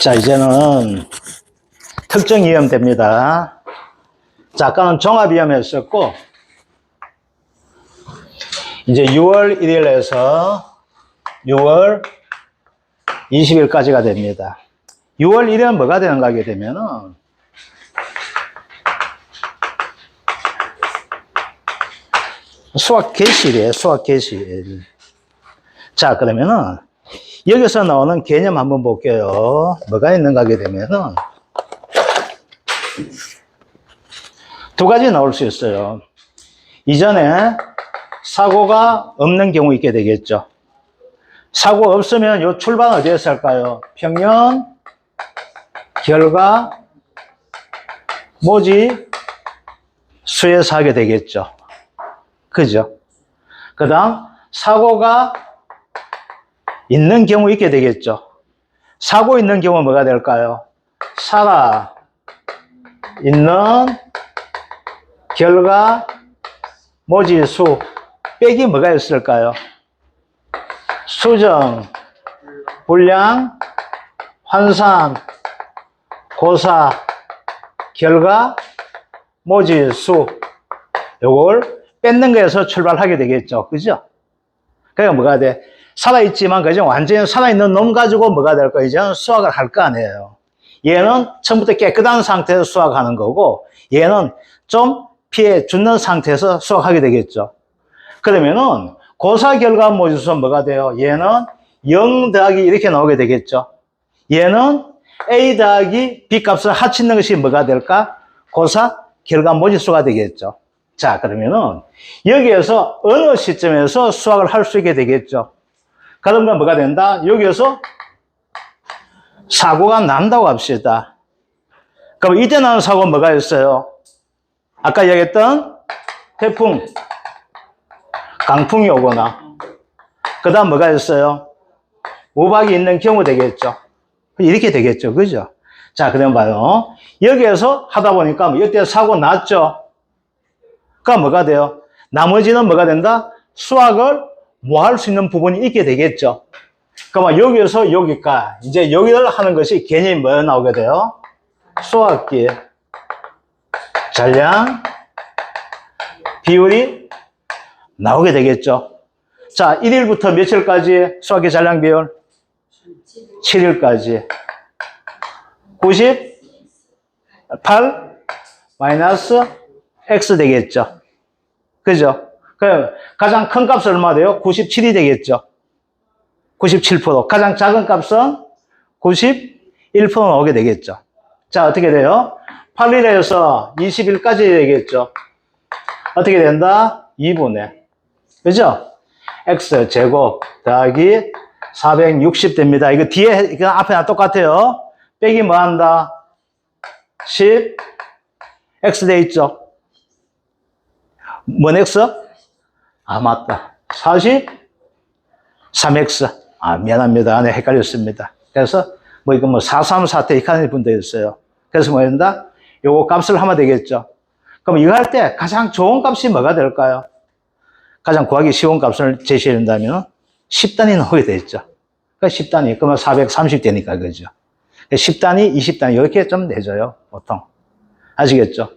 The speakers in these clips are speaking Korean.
자, 이제는 특정 위험됩니다. 자, 아까는 종합 위험했었고, 이제 6월 1일에서 6월 20일까지가 됩니다. 6월 1일은 뭐가 되는가 하게 되면은, 수학 개시이에요, 수학 개시. 자, 그러면은, 여기서 나오는 개념 한번 볼게요. 뭐가 있는가 하게 되면은, 두 가지 나올 수 있어요. 이전에 사고가 없는 경우 있게 되겠죠. 사고 없으면 요 출발 어디에서 할까요? 평면, 결과, 모지, 수에서 하게 되겠죠. 그죠? 그 다음, 사고가 있는 경우 있게 되겠죠. 사고 있는 경우 뭐가 될까요? 살아 있는 결과 모지수 빼기 뭐가 있을까요? 수정, 분량, 환산, 고사, 결과, 모지수 요걸 뺏는 거에서 출발하게 되겠죠. 그죠? 그러니까 뭐가 돼? 살아있지만 그죠? 완전히 살아있는 놈 가지고 뭐가 될 거예요? 이제 수학을 할 거 아니에요. 얘는 처음부터 깨끗한 상태에서 수학하는 거고 얘는 좀 피해 주는 상태에서 수학하게 되겠죠. 그러면은 고사 결과 모집수는 뭐가 돼요? 얘는 0 더하기 이렇게 나오게 되겠죠. 얘는 A 더하기 B 값을 합치는 것이 뭐가 될까? 고사 결과 모집수가 되겠죠. 자, 그러면은 여기에서 어느 시점에서 수학을 할 수 있게 되겠죠. 그러면 뭐가 된다? 여기에서 사고가 난다고 합시다. 그럼 이때 나는 사고는 뭐가 있어요? 아까 얘기했던 태풍, 강풍이 오거나, 그 다음 뭐가 있어요? 우박이 있는 경우 되겠죠. 이렇게 되겠죠. 그죠? 자, 그럼 봐요. 여기에서 하다 보니까 뭐 이때 사고 났죠? 그럼 뭐가 돼요? 나머지는 뭐가 된다? 수학을 뭐 할 수 있는 부분이 있게 되겠죠. 그러면 여기에서 여기까지, 이제 여기를 하는 것이 개념이 뭐 나오게 돼요? 수학기, 잔량, 비율이 나오게 되겠죠. 자, 1일부터 며칠까지 수학기 잔량 비율? 7일까지. 98 마이너스 x 되겠죠. 그죠? 그 가장 큰 값은 얼마 돼요? 97이 되겠죠. 97%. 가장 작은 값은 91% 나오게 되겠죠. 자, 어떻게 돼요? 8일에서 20일까지 되겠죠. 어떻게 된다? 2분의. 그죠? x 제곱 더하기 460 됩니다. 이거 뒤에, 이거 앞에 똑같아요. 빼기 뭐 한다? 10 x 돼 있죠. 뭔 x? 아, 맞다. 40 3x. 아, 미안합니다. 네, 헷갈렸습니다. 그래서 뭐 이거 뭐 434태 이렇게 하는 분도 있어요. 그래서 뭐 된다? 요거 값을 하면 되겠죠. 그럼 이거 할 때 가장 좋은 값이 뭐가 될까요? 가장 구하기 쉬운 값을 제시해 준다면 10단위 나오게 되죠. 그 10단위, 그러면 430 되니까 그죠. 10단위, 20단위 이렇게 좀 내줘요, 보통. 아시겠죠?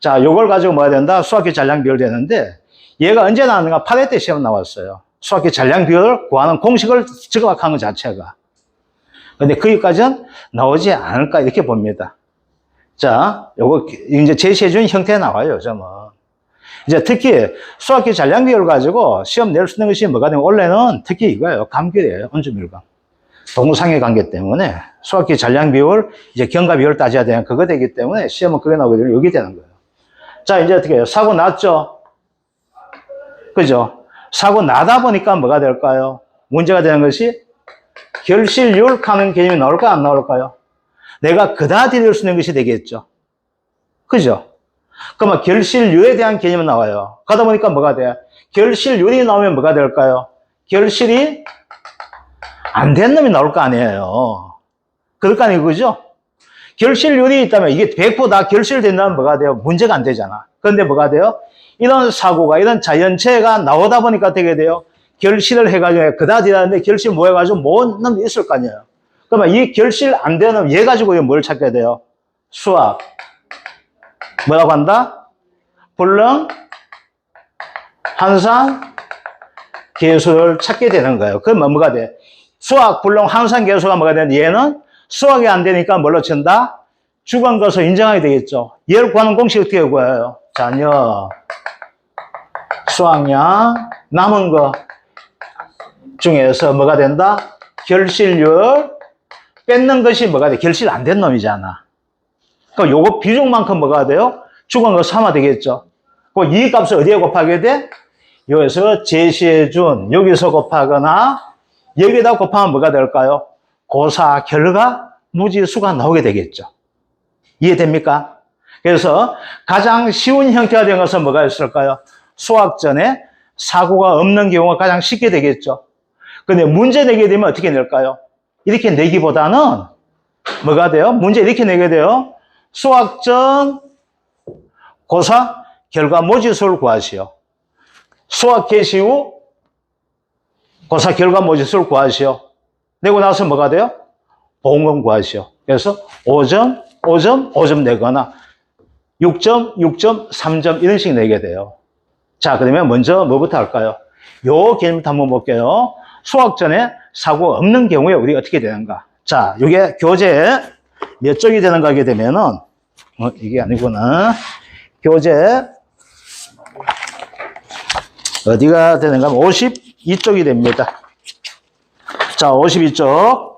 자, 요걸 가지고 뭐가 된다? 수학기 잔량 비율 되는데 얘가 언제 나왔는가? 8회 때 시험 나왔어요. 수학기 잔량 비율을 구하는 공식을 적어한 것 자체가. 근데 거기까지는 나오지 않을까 이렇게 봅니다. 자, 요거 이제 제시해 준 형태 나와요, 점은. 이제 특히 수학기 잔량 비율 가지고 시험 낼 수 있는 것이 뭐가 되면 원래는 특히 이거예요. 감귤이에요. 온주밀감. 동상의 관계 때문에 수학기 잔량 비율, 이제 경과 비율 따져야 되는 그거 되기 때문에 시험은 그게 나오게 되면 여기 되는 거예요. 자, 이제 어떻게 해요? 사고 났죠? 그죠? 사고 나다 보니까 뭐가 될까요? 문제가 되는 것이 결실률 하는 개념이 나올까 안 나올까요? 내가 그다 드릴 수 있는 것이 되겠죠. 그죠? 그러면 결실률에 대한 개념이 나와요. 가다 보니까 뭐가 돼? 결실률이 나오면 뭐가 될까요? 결실이 안 된 놈이 나올 거 아니에요. 그럴 거 아니에요. 그죠? 결실률이 있다면 이게 100%다 결실된다면 뭐가 돼요? 문제가 안 되잖아. 그런데 뭐가 돼요? 이런 사고가, 이런 자연체가 나오다 보니까 되게 돼요. 결실을 해가지고 그다 지나는데 결실 뭐 해가지고 뭔 놈이 있을 거 아니에요. 그러면 이 결실 안 되는 얘 가지고 뭘 찾게 돼요? 수학. 뭐라고 한다? 불능, 항상, 계수를 찾게 되는 거예요. 그러면 뭐가 돼? 수학, 불능, 항상, 계수가 뭐가 되는데 얘는 수학이 안 되니까 뭘로 친다? 주관 것을 인정하게 되겠죠. 얘를 구하는 공식 어떻게 구해요? 자녀, 수학량, 남은 거 중에서 뭐가 된다? 결실률, 뺏는 것이 뭐가 돼? 결실 안 된 놈이잖아. 그러니까 요거 비중만큼 뭐가 돼요? 주관 거 삼아 되겠죠. 그 이 값을 어디에 곱하게 돼? 여기서 제시해준 여기서 곱하거나 여기다 곱하면 뭐가 될까요? 고사 결과 무지수가 나오게 되겠죠. 이해됩니까? 그래서 가장 쉬운 형태가 된 것은 뭐가 있을까요? 수학 전에 사고가 없는 경우가 가장 쉽게 되겠죠. 근데 문제 내게 되면 어떻게 낼까요? 이렇게 내기보다는 뭐가 돼요? 문제 이렇게 내게 돼요. 수학전 고사 결과 모지수를 구하시오. 수학 개시 후 고사 결과 모지수를 구하시오. 내고 나서 뭐가 돼요? 보험금 구하시오. 그래서 5점, 5점, 5점 내거나 6점, 6점, 3점 이런 식 내게 돼요. 자, 그러면 먼저 뭐부터 할까요? 요 개념부터 한번 볼게요. 수학 전에 사고가 없는 경우에 우리가 어떻게 되는가? 자, 이게 교재 몇 쪽이 되는가 하게 되면은, 어, 이게 아니구나. 교재 어디가 되는가? 52쪽이 됩니다. 자, 52쪽.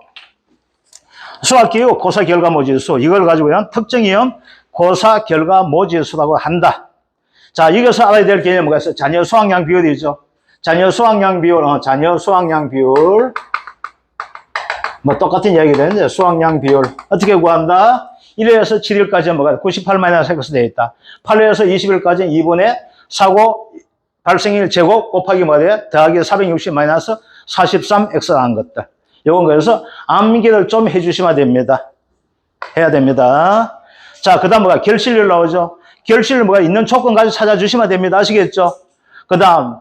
수학기후 고사 결과 모지수. 이걸 가지고는 특정이형 고사 결과 모지수라고 한다. 자, 이것을 알아야 될 개념이 뭐가 있어요? 자녀 수학량 비율이죠. 자녀 수학량 비율, 어, 자녀 수학량 비율. 뭐 똑같은 이야기 되는데 수학량 비율. 어떻게 구한다? 1회에서 7일까지 뭐가 98 마이너스 X 되어 있다. 8회에서 20일까지 2분의 사고 발생일 제곱 곱하기 돼? 더하기 460 마이너스 43X라는 것들. 요건 그래서 암기를 좀 해주시면 됩니다. 해야 됩니다. 자, 그 다음 뭐가 결실률 나오죠? 결실률 뭐가 있는 조건까지 찾아주시면 됩니다. 아시겠죠? 그 다음,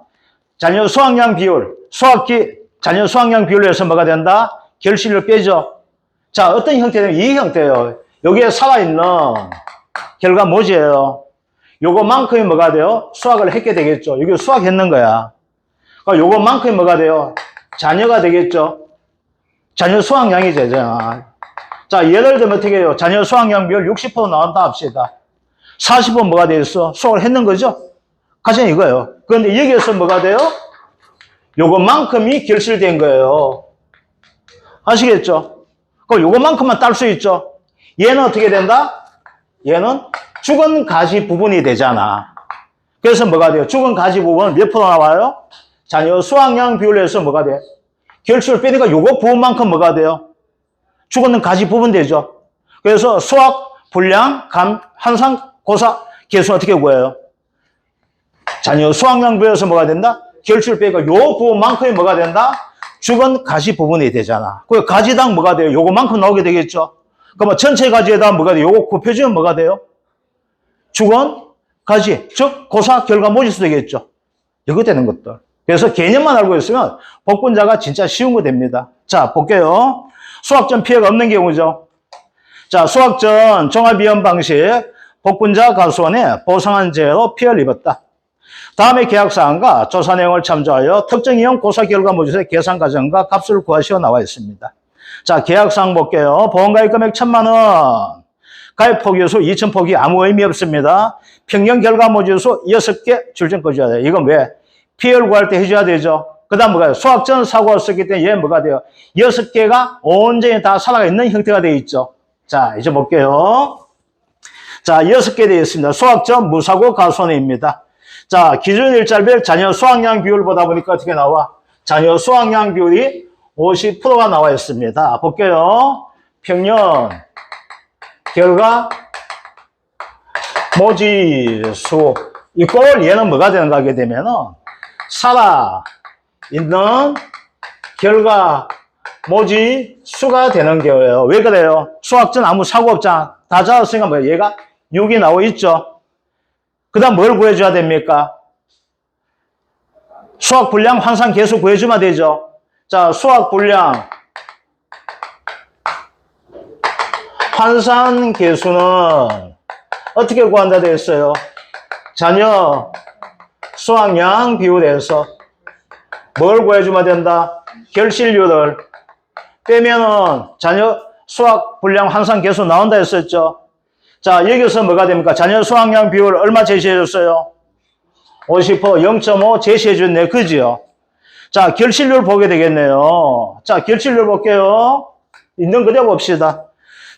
자녀 수학량 비율, 수학기, 자녀 수학량 비율에서 뭐가 된다? 결실률 빼죠? 자, 어떤 형태냐면 이 형태예요. 여기에 살아있는 결과 뭐지예요? 요거만큼이 뭐가 돼요? 수학을 했게 되겠죠. 여기 수학했는 거야. 그러니까 요거만큼이 뭐가 돼요? 자녀가 되겠죠. 자녀 수학량이 되잖아. 자, 예를 들면 어떻게 해요? 자녀 수학량 비율 60% 나온다 합시다. 40은 뭐가 되겠어? 수학을 했는 거죠? 가장 이거예요. 그런데 여기에서 뭐가 돼요? 요것만큼이 결실된 거예요. 아시겠죠? 그럼 요것만큼만 딸 수 있죠? 얘는 어떻게 된다? 얘는 죽은 가지 부분이 되잖아. 그래서 뭐가 돼요? 죽은 가지 부분은 몇 프로 나와요? 자녀 수학량 비율에서 뭐가 돼? 결실을 빼니까 요거 부분만큼 뭐가 돼요? 죽었는 가지 부분 되죠. 그래서 수학, 분량, 감, 한상, 고사, 개수 어떻게 구해요? 자녀 수학량 비율에서 뭐가 된다? 결실 빼니까 요 부분만큼이 뭐가 된다? 죽은 가지 부분이 되잖아. 그 가지당 뭐가 돼요? 요거만큼 나오게 되겠죠. 그러면 전체 가지에다 뭐가 돼요? 요거 곱해주면 뭐가 돼요? 죽은 가지, 즉 고사 결과 모지수 되겠죠. 이거 되는 것들. 그래서 개념만 알고 있으면 복분자가 진짜 쉬운 거 됩니다. 자, 볼게요. 수학전 피해가 없는 경우죠. 자, 수학전 종합이원 방식 복분자 가수원에 보상한 죄로 피해를 입었다. 다음에 계약사항과 조사 내용을 참조하여 특정 이용 고사 결과 모집의 계산 과정과 값을 구하시어 나와 있습니다. 자, 계약사항 볼게요. 보험가입 금액 천만 원. 가입 포기수 2천 포기 아무 의미 없습니다. 평균 결과 모집수 6개 출전 꺼줘야 돼요. 이건 왜? 피해를 구할 때 해줘야 되죠. 그 다음 뭐가 요 수학전 사고가 없었기 때문에 얘 뭐가 돼요? 6개가 온전히 다 살아가 있는 형태가 되어 있죠. 자, 이제 볼게요. 자, 6개 되어 있습니다. 수학전 무사고 가손해입니다. 자, 기준 일자별 자녀 수학량 비율 보다 보니까 어떻게 나와? 자녀 수학량 비율이 50%가 나와 있습니다. 볼게요. 평년, 결과, 모지수. 이꼴 얘는 뭐가 되는가 하게 되면은, 살아 있는 결과, 모지수가 되는 거예요. 왜 그래요? 수학전 아무 사고 없잖아. 다 잡았으니까 뭐 얘가 6이 나와 있죠. 그 다음 뭘 구해줘야 됩니까? 수학 분량 환상 계수 구해주면 되죠. 자, 수학 분량 환산 계수는 어떻게 구한다 되어 있어요? 자녀 수학량 비율에서 뭘 구해주면 된다? 결실률을 빼면은 자녀 수학 분량 환산 계수 나온다 했었죠. 자, 여기서 뭐가 됩니까? 자녀 수학량 비율 얼마 제시해 줬어요? 50% 0.5 제시해 줬네. 그지요? 자, 결실률 보게 되겠네요. 자, 결실률 볼게요. 있는 그대로 봅시다.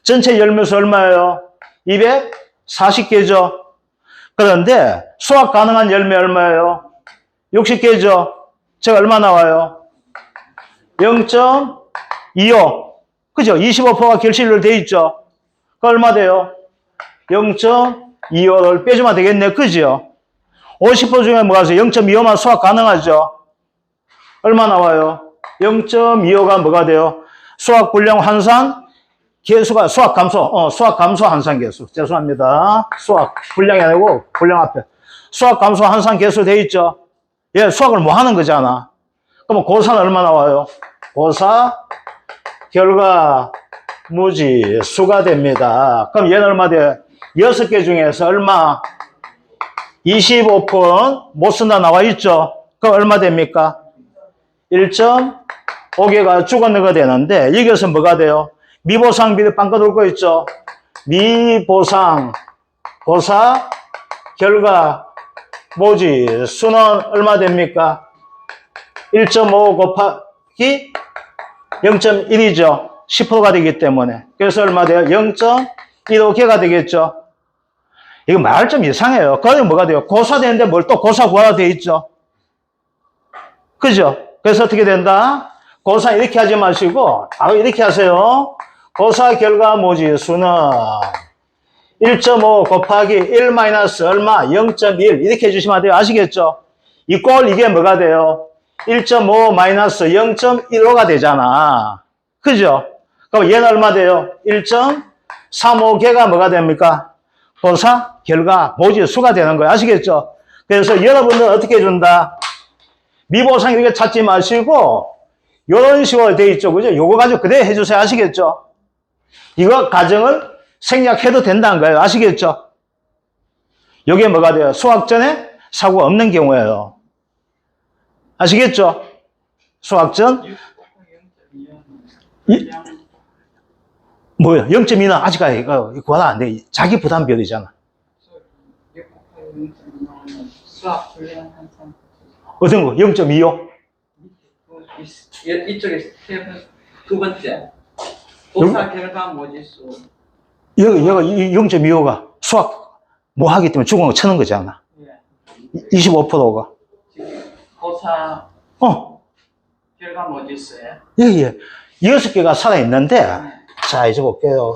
전체 열매수 얼마예요? 240개죠. 그런데 수확 가능한 열매 얼마예요? 60개죠. 제가 얼마 나와요? 0.25. 그죠? 25%가 결실률 돼 있죠. 그 얼마 돼요? 0.25를 빼주면 되겠네. 그죠? 50% 중에 뭐가 있어요? 0.25만 수확 가능하죠. 얼마 나와요? 0.25가 뭐가 돼요? 수학 불량 환산 개수가 수학 감소, 어, 수학 감소 환산 개수. 죄송합니다. 수학 불량이 아니고 불량 앞에. 수학 감소 환산 개수 돼 있죠? 예, 수학을 뭐 하는 거잖아. 그러면 고사는 얼마 나와요? 고사 결과 무지 수가 됩니다. 그럼 얘는 얼마 돼? 여섯 개 중에서 얼마? 25%못 쓴다 나와 있죠? 그럼 얼마 됩니까? 1.5개가 죽어내가 되는데 여기서 뭐가 돼요? 미보상 비례 빵긋 울고 있죠? 미보상 고사 결과 뭐지? 수는 얼마 됩니까? 1.5 곱하기 0.1이죠. 10%가 되기 때문에. 그래서 얼마 돼요? 0.15개가 되겠죠. 이거 말 좀 이상해요. 거기 뭐가 돼요? 고사 되는데 뭘 또 고사 구하라 돼 있죠. 그죠? 그래서 어떻게 된다? 고사 이렇게 하지 마시고 바로 이렇게 하세요. 고사 결과 모지 수는 1.5 곱하기 1 마이너스 얼마? 0.1 이렇게 해주시면 돼요. 아시겠죠? 이꼴 이게 뭐가 돼요? 1.5 마이너스 0.15가 되잖아. 그죠? 그럼 얘는 얼마 돼요? 1.35개가 뭐가 됩니까? 고사 결과 모지 수가 되는 거예요. 아시겠죠? 그래서 여러분들 어떻게 해준다? 미보상 이렇게 찾지 마시고 이런 식으로 돼 있죠. 그죠? 요거 가지고 그대로 해주세요. 아시겠죠? 이거 가정을 생략해도 된다는 거예요. 아시겠죠? 요게 뭐가 돼요? 수학 전에 사고가 없는 경우예요. 아시겠죠? 수학 전 이- 뭐예요? 0.2는 아직 이거 구하면 안 돼. 자기 부담 비율이잖아. 수학 어떤 거? 0.25? 이쪽에 두 번째 고사 결과 모지수 여기, 여기 0.25가 수학 뭐 하기 때문에 거 쳐는 거잖아. 예. 25%가. 지금 고사 어, 결과 모지수에 예, 예. 여섯 개가 살아있는데, 자, 이제 볼게요.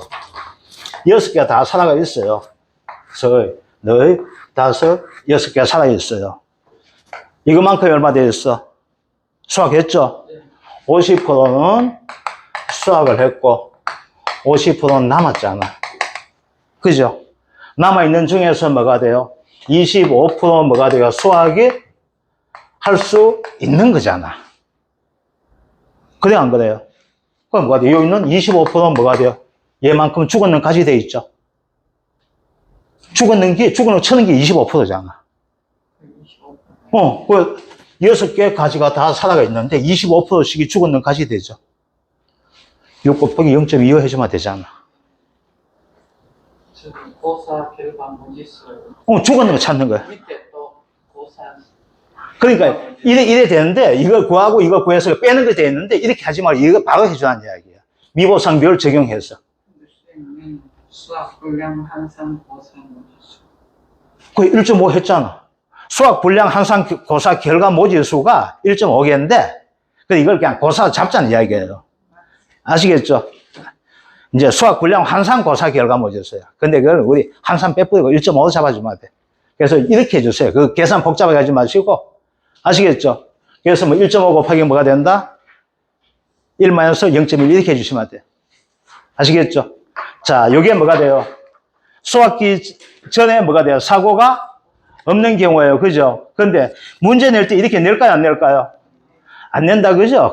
여섯 개가 다 살아가 있어요. 저, 너희, 다섯, 여섯 개가 살아있어요. 이거만큼 얼마 되어 있어? 수학했죠? 50%는 수학을 했고, 50%는 남았잖아. 그죠? 남아있는 중에서 뭐가 돼요? 25% 뭐가 돼요? 수학이 할 수 있는 거잖아. 그래, 안 그래요? 그럼 뭐가 돼요? 여기 있는 25%는 뭐가 돼요? 얘만큼 죽었는 가지 돼 있죠? 죽었는 게, 죽었는 쳐는 게 25%잖아. 25%. 어, 그, 여섯 개 가지가 다 살아가 있는데 25%씩이 죽었는 가지 되죠. 6 곱하기 0.25 해주면 되잖아. 고사 결과 모지수 어, 죽었는 거 찾는 거야. 밑에 또 고사 그러니까 이래, 이래 되는데 이걸 구하고 이거 구해서 빼는 거 되는데 이렇게 하지 말고 이거 바로 해주라는 이야기야. 미보상 비율 적용해서. 선생님 수학 불량 한산 고사 모지수 그 1.5 했잖아. 수학 불량 항상 고사 결과 모지수가 1.5개인데, 그 이걸 그냥 고사 잡자는 이야기예요. 아시겠죠? 이제 수학 불량 항상 고사 결과 모지수야. 근데 그걸 우리 항상 빼뿌리고 1.5 잡아주면 돼. 그래서 이렇게 해주세요. 그 계산 복잡하게 하지 마시고. 아시겠죠? 그래서 뭐 1.5 곱하기 뭐가 된다? 1-0.1 이렇게 해주시면 돼. 아시겠죠? 자, 요게 뭐가 돼요? 수학기 전에 뭐가 돼요? 사고가 없는 경우예요. 그죠? 근데 문제 낼 때 이렇게 낼까요? 안 낼까요? 안 낸다. 그죠?